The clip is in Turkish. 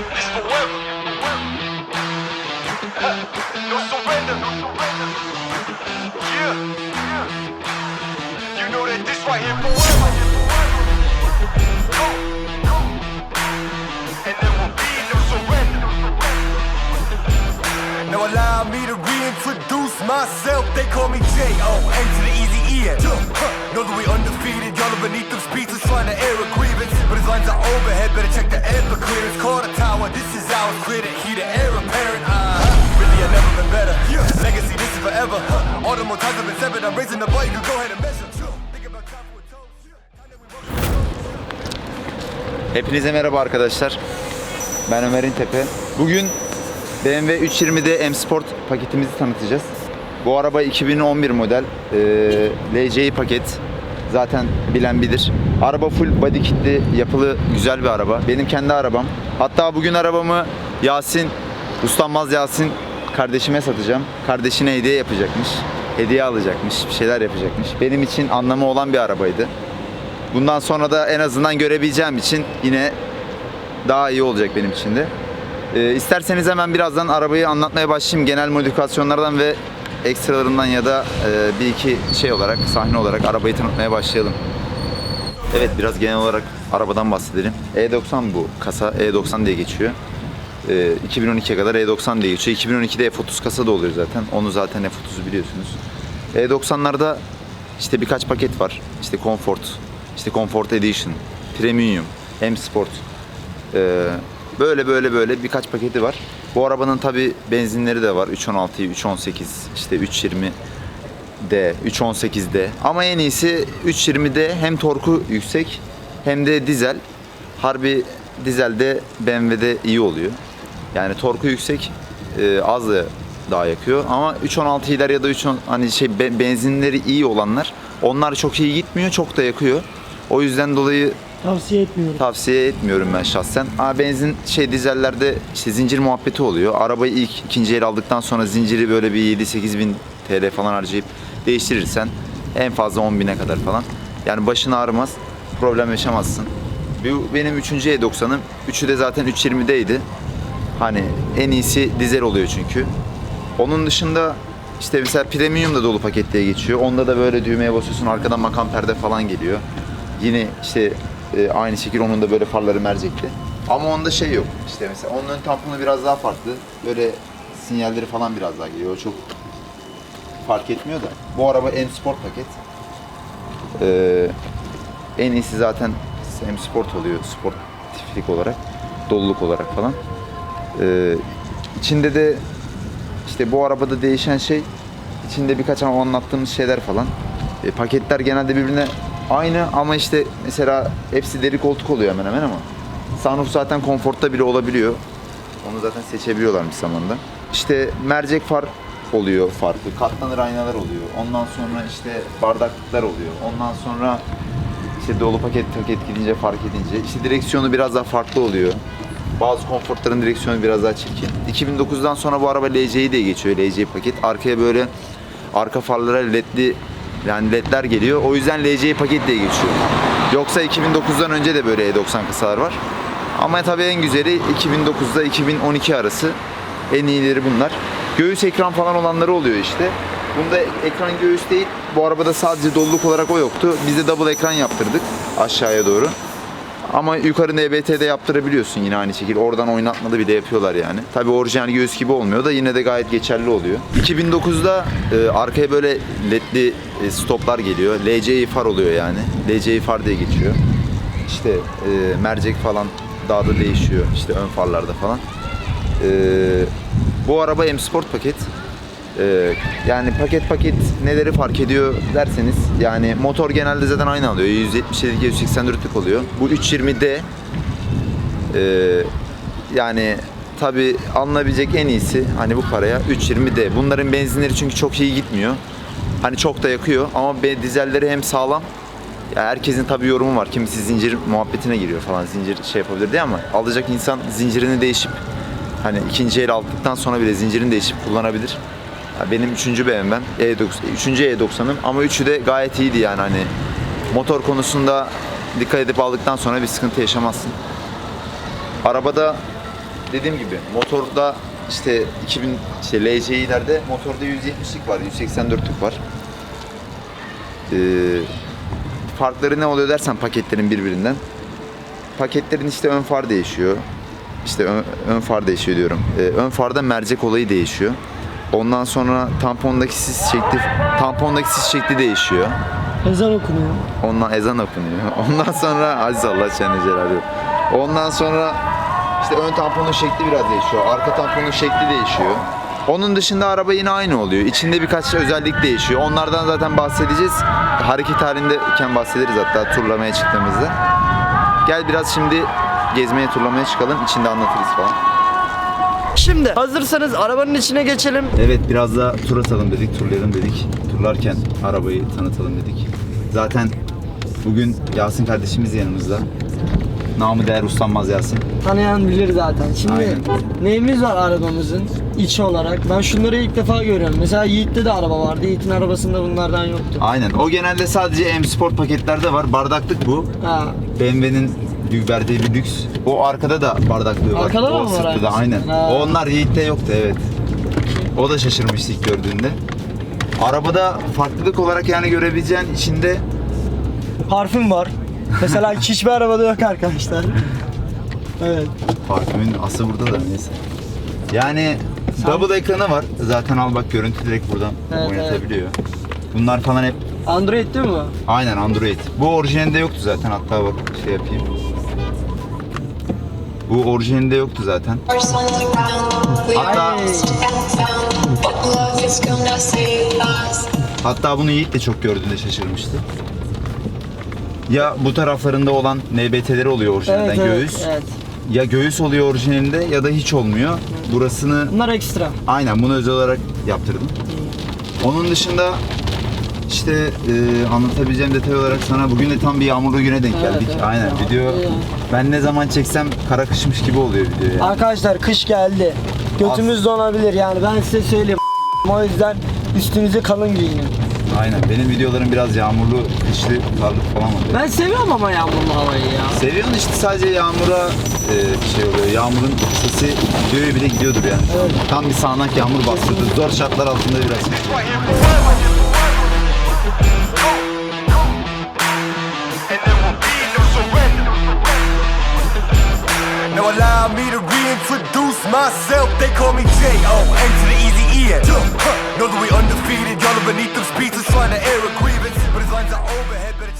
This forever. no surrender. Yeah. Myself. They call me J.O. N to the easy E. Huh. Know that we undefeated. Y'all are beneath them speeches trying to air a grievance. But his lines are overhead. Better check the air for clearance. Call the tower. This is ours. Clear the. The air apparent. Uh, really, I've never been better. Legacy, this is forever. All the more times I've been severed. I'm raising the bar. You can go ahead and measure. Hepinize merhaba arkadaşlar. Ben Ömer İntepe. Bugün BMW 320D M Sport paketimizi tanıtacağız. Bu araba 2011 model. Ee, LCI paket. Zaten bilen bilir. Araba full body kitli, yapılı güzel bir araba. Benim kendi arabam. Hatta bugün arabamı Yasin, Ustanmaz Yasin kardeşime satacağım. Kardeşine hediye yapacakmış. Hediye alacakmış, bir şeyler yapacakmış. Benim için anlamı olan bir arabaydı. Bundan sonra da en azından görebileceğim için yine daha iyi olacak benim için de. Ee, isterseniz hemen birazdan arabayı anlatmaya başlayayım. Genel modifikasyonlardan ve ekstralarından ya da e, bir iki şey olarak, sahne olarak arabayı tanıtmaya başlayalım. Evet biraz genel olarak arabadan bahsedelim. E90 bu kasa, E90 diye geçiyor. Ee, 2012'ye kadar E90 diye geçiyor. 2012'de F30 kasa da oluyor zaten. Onu zaten F30'u biliyorsunuz. E90'larda işte birkaç paket var. İşte Comfort, işte Comfort Edition, Premium, M Sport. Ee, böyle böyle böyle birkaç paketi var. Bu arabanın tabi benzinleri de var. 316, 318, işte 320 D, 318D. Ama en iyisi 320D hem torku yüksek hem de dizel. Harbi dizelde BMW'de iyi oluyor. Yani torku yüksek, e, az da daha yakıyor. Ama 316'ler ya da 310 hani şey be- benzinleri iyi olanlar onlar çok iyi gitmiyor, çok da yakıyor. O yüzden dolayı Tavsiye etmiyorum. tavsiye etmiyorum ben şahsen. Ama benzin şey dizellerde işte zincir muhabbeti oluyor. Arabayı ilk ikinci el aldıktan sonra zinciri böyle bir 7-8 bin TL falan harcayıp değiştirirsen en fazla 10 bine kadar falan. Yani başın ağrımaz, problem yaşamazsın. Bu benim 3. E90'ım. Üçü de zaten 320'deydi. Hani en iyisi dizel oluyor çünkü. Onun dışında işte mesela premium da dolu paket diye geçiyor. Onda da böyle düğmeye basıyorsun arkadan makam perde falan geliyor. Yine işte e, aynı şekilde onun da böyle farları mercekli. Ama onda şey yok. İşte mesela onun ön tamponu biraz daha farklı. Böyle sinyalleri falan biraz daha geliyor. O çok fark etmiyor da. Bu araba M Sport paket. Ee, en iyisi zaten M Sport oluyor. Sportiflik olarak. Doluluk olarak falan. Ee, içinde de işte bu arabada değişen şey içinde birkaç ama anlattığımız şeyler falan. E, paketler genelde birbirine aynı ama işte mesela hepsi deri koltuk oluyor hemen hemen ama sunroof zaten konforta bile olabiliyor. Onu zaten seçebiliyorlarmış zamanda. İşte mercek far oluyor farklı. Katlanır aynalar oluyor. Ondan sonra işte bardaklıklar oluyor. Ondan sonra işte dolu paket paket gidince fark edince işte direksiyonu biraz daha farklı oluyor. Bazı konfortların direksiyonu biraz daha çirkin. 2009'dan sonra bu araba LC'yi de geçiyor. LC paket. Arkaya böyle arka farlara ledli yani ledler geliyor. O yüzden LC paket diye geçiyor. Yoksa 2009'dan önce de böyle E90 kasalar var. Ama tabii en güzeli 2009'da 2012 arası en iyileri bunlar. Göğüs ekran falan olanları oluyor işte. Bunda ekran göğüs değil. Bu arabada sadece doluluk olarak o yoktu. Biz de double ekran yaptırdık aşağıya doğru. Ama yukarı NBT'de yaptırabiliyorsun yine aynı şekilde. Oradan oynatmalı bile yapıyorlar yani. Tabii orijinal göğüs gibi olmuyor da yine de gayet geçerli oluyor. 2009'da e, arkaya böyle ledli e, stoplar geliyor. LCI far oluyor yani. LCI far diye geçiyor. İşte e, mercek falan daha da değişiyor. İşte ön farlarda falan. E, bu araba M Sport paket. Ee, yani paket paket neleri fark ediyor derseniz yani motor genelde zaten aynı alıyor. 177 184'lük oluyor. Bu 320D ee, yani tabi alınabilecek en iyisi hani bu paraya 320D. Bunların benzinleri çünkü çok iyi gitmiyor. Hani çok da yakıyor ama dizelleri hem sağlam ya herkesin tabi yorumu var. Kimisi zincir muhabbetine giriyor falan. Zincir şey yapabilir diye ama alacak insan zincirini değişip hani ikinci el aldıktan sonra bile zincirini değişip kullanabilir. Benim üçüncü BMW'm. E90, üçüncü E90'ım ama üçü de gayet iyiydi yani hani motor konusunda dikkat edip aldıktan sonra bir sıkıntı yaşamazsın. Arabada dediğim gibi motorda işte 2000 işte LC'lerde motorda 170'lik var, 184'lük var. Ee, farkları ne oluyor dersen paketlerin birbirinden. Paketlerin işte ön far değişiyor. İşte ön, ön far değişiyor diyorum. Ee, ön farda mercek olayı değişiyor. Ondan sonra tampondaki sis şekli, tampondaki sis şekli değişiyor. Ezan okunuyor. Ondan ezan okunuyor. Ondan sonra Aziz Allah Celle Celaluhu. Ondan sonra işte ön tamponun şekli biraz değişiyor. Arka tamponun şekli değişiyor. Onun dışında araba yine aynı oluyor. İçinde birkaç özellik değişiyor. Onlardan zaten bahsedeceğiz. Hareket halindeyken bahsederiz hatta turlamaya çıktığımızda. Gel biraz şimdi gezmeye turlamaya çıkalım. İçinde anlatırız falan. Şimdi hazırsanız arabanın içine geçelim. Evet biraz da tur atalım dedik, turlayalım dedik. Turlarken arabayı tanıtalım dedik. Zaten bugün Yasin kardeşimiz yanımızda. Namı değer uslanmaz Yasin. Tanıyan bilir zaten. Şimdi Aynen. neyimiz var arabamızın içi olarak? Ben şunları ilk defa görüyorum. Mesela Yiğit'te de araba vardı. Yiğit'in arabasında bunlardan yoktu. Aynen. O genelde sadece M Sport paketlerde var. Bardaklık bu. Ha. BMW'nin verdiği bir lüks. O arkada da bardaklığı var. Arkada o mı var da aynen. Ha. Onlar Yiğit'te yoktu evet. O da şaşırmıştı ilk gördüğünde. Arabada farklılık olarak yani görebileceğin içinde Parfüm var. Mesela hiçbir arabada yok arkadaşlar. Evet. parfümün ası burada da neyse. Yani double ekranı var. Zaten al bak görüntü direkt buradan Evet, oynatabiliyor. Bunlar falan hep Android değil mi bu? aynen Android. Bu orijinalinde yoktu zaten hatta bak şey yapayım. Bu orijinalinde yoktu zaten. Hatta Hatta bunu Yiğit de çok gördüğünde şaşırmıştı. Ya bu taraflarında olan NBT'leri oluyor orijinalden Evet, evet, göğüs. evet. Ya göğüs oluyor orijinalinde ya da hiç olmuyor. Burasını Bunlar ekstra. aynen bunu özel olarak yaptırdım. Onun dışında işte e, anlatabileceğim detay olarak sana bugün de tam bir yağmurlu güne denk Evet, geldik. evet. aynen video İyi. ben ne zaman çeksem kara kışmış gibi oluyor video yani. Arkadaşlar kış geldi. Götümüz donabilir yani ben size söyleyeyim. O yüzden üstünüzü kalın giyinin. Aynen benim videolarım biraz yağmurlu, kışlı, karlı falan oluyor. Ben seviyorum ama yağmurlu havayı ya. Seviyorsun işte sadece yağmura e, şey oluyor. Yağmurun sesi videoya bile gidiyordur yani. Evet. Tam bir sağanak yağmur bastırdı. Zor şartlar altında biraz. Now allow me to reintroduce myself. They call me J.O. N to the easy E. Know that we undefeated. Y'all are beneath them speeches trying to air a grievance. But his lines are overhead. Better check